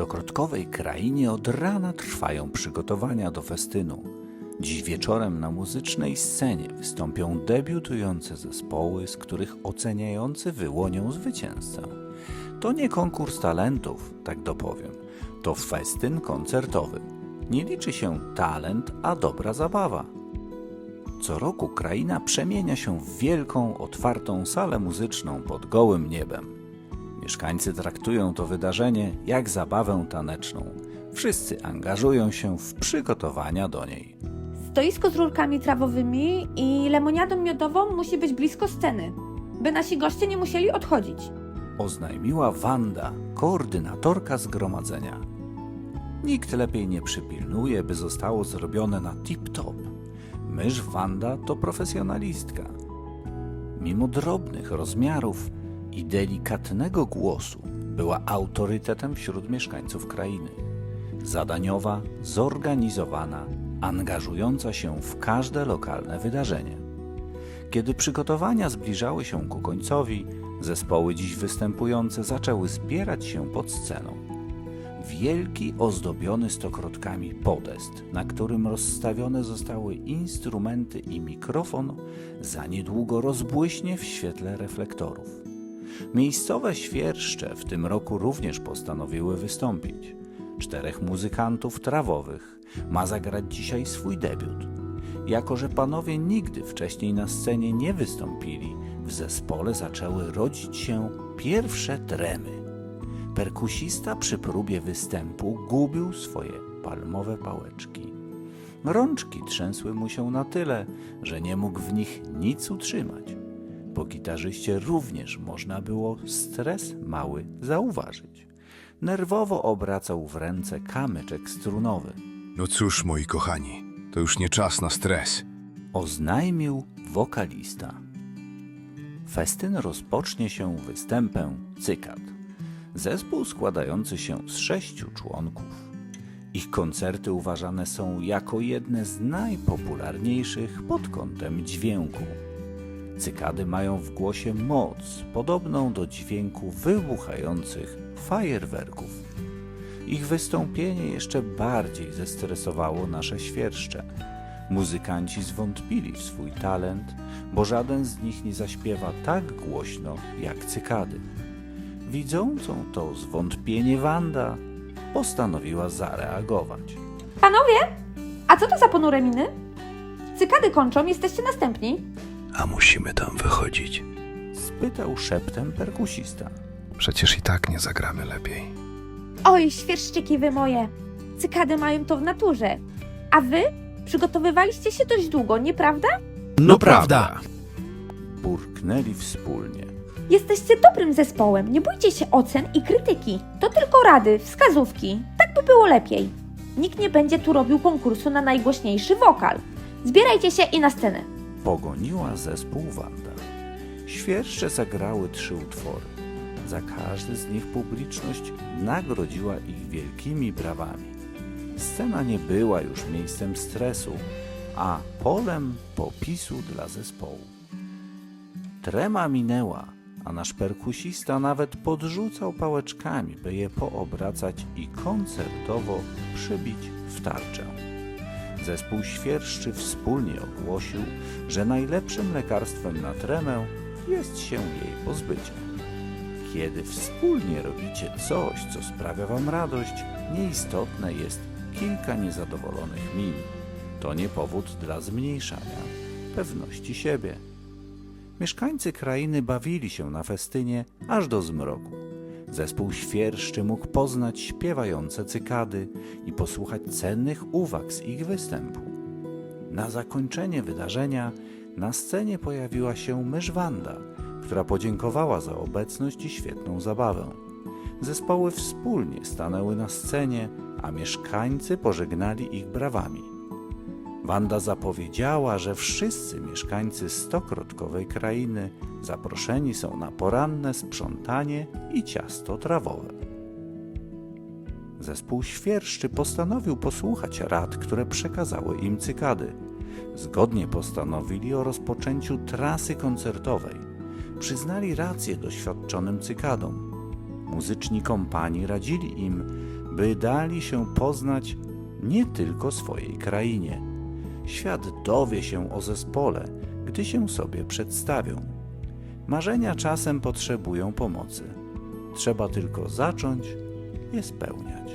stokrotkowej krainie od rana trwają przygotowania do festynu. Dziś wieczorem na muzycznej scenie wystąpią debiutujące zespoły, z których oceniający wyłonią zwycięzcę. To nie konkurs talentów, tak dopowiem. To festyn koncertowy. Nie liczy się talent, a dobra zabawa. Co roku kraina przemienia się w wielką, otwartą salę muzyczną pod gołym niebem. Mieszkańcy traktują to wydarzenie jak zabawę taneczną. Wszyscy angażują się w przygotowania do niej. Stoisko z rurkami trawowymi i lemoniadą miodową musi być blisko sceny, by nasi goście nie musieli odchodzić. Oznajmiła Wanda, koordynatorka zgromadzenia. Nikt lepiej nie przypilnuje, by zostało zrobione na tip-top. Mysz Wanda to profesjonalistka. Mimo drobnych rozmiarów i delikatnego głosu, była autorytetem wśród mieszkańców krainy. Zadaniowa, zorganizowana, angażująca się w każde lokalne wydarzenie. Kiedy przygotowania zbliżały się ku końcowi, zespoły dziś występujące zaczęły zbierać się pod sceną. Wielki, ozdobiony stokrotkami podest, na którym rozstawione zostały instrumenty i mikrofon, za niedługo rozbłyśnie w świetle reflektorów. Miejscowe świerszcze w tym roku również postanowiły wystąpić. Czterech muzykantów trawowych ma zagrać dzisiaj swój debiut. Jako, że panowie nigdy wcześniej na scenie nie wystąpili, w zespole zaczęły rodzić się pierwsze tremy. Perkusista przy próbie występu gubił swoje palmowe pałeczki. Rączki trzęsły mu się na tyle, że nie mógł w nich nic utrzymać. Po gitarzyście również można było stres mały zauważyć. Nerwowo obracał w ręce kamyczek strunowy. No cóż, moi kochani, to już nie czas na stres. oznajmił wokalista. Festyn rozpocznie się występem Cykad. Zespół składający się z sześciu członków. Ich koncerty uważane są jako jedne z najpopularniejszych pod kątem dźwięku. Cykady mają w głosie moc podobną do dźwięku wybuchających fajerwerków. Ich wystąpienie jeszcze bardziej zestresowało nasze świerszcze. Muzykanci zwątpili w swój talent, bo żaden z nich nie zaśpiewa tak głośno jak cykady. Widzącą to zwątpienie Wanda postanowiła zareagować. Panowie, a co to za ponure miny? Cykady kończą, jesteście następni. A musimy tam wychodzić. Spytał szeptem perkusista. Przecież i tak nie zagramy lepiej. Oj, świerszczyki wy moje. Cykady mają to w naturze. A wy przygotowywaliście się dość długo, nieprawda? No prawda. Burknęli wspólnie. Jesteście dobrym zespołem, nie bójcie się ocen i krytyki. To tylko rady, wskazówki. Tak by było lepiej. Nikt nie będzie tu robił konkursu na najgłośniejszy wokal. Zbierajcie się i na scenę. Pogoniła zespół Wanda. Świerszcze zagrały trzy utwory. Za każdy z nich publiczność nagrodziła ich wielkimi brawami. Scena nie była już miejscem stresu, a polem popisu dla zespołu. Trema minęła, a nasz perkusista nawet podrzucał pałeczkami, by je poobracać i koncertowo przybić w tarczę. Zespół świerszczy wspólnie ogłosił, że najlepszym lekarstwem na tremę jest się jej pozbycie. Kiedy wspólnie robicie coś, co sprawia wam radość, nieistotne jest kilka niezadowolonych min. To nie powód dla zmniejszania pewności siebie. Mieszkańcy krainy bawili się na festynie aż do zmroku. Zespół świerszczy mógł poznać śpiewające cykady i posłuchać cennych uwag z ich występu. Na zakończenie wydarzenia na scenie pojawiła się mysz Wanda, która podziękowała za obecność i świetną zabawę. Zespoły wspólnie stanęły na scenie, a mieszkańcy pożegnali ich brawami. Wanda zapowiedziała, że wszyscy mieszkańcy stokrotkowej krainy zaproszeni są na poranne sprzątanie i ciasto trawowe. Zespół świerszczy postanowił posłuchać rad, które przekazały im cykady. Zgodnie postanowili o rozpoczęciu trasy koncertowej. Przyznali rację doświadczonym cykadom. Muzyczni kompanii radzili im, by dali się poznać nie tylko swojej krainie. Świat dowie się o zespole, gdy się sobie przedstawią. Marzenia czasem potrzebują pomocy. Trzeba tylko zacząć je spełniać.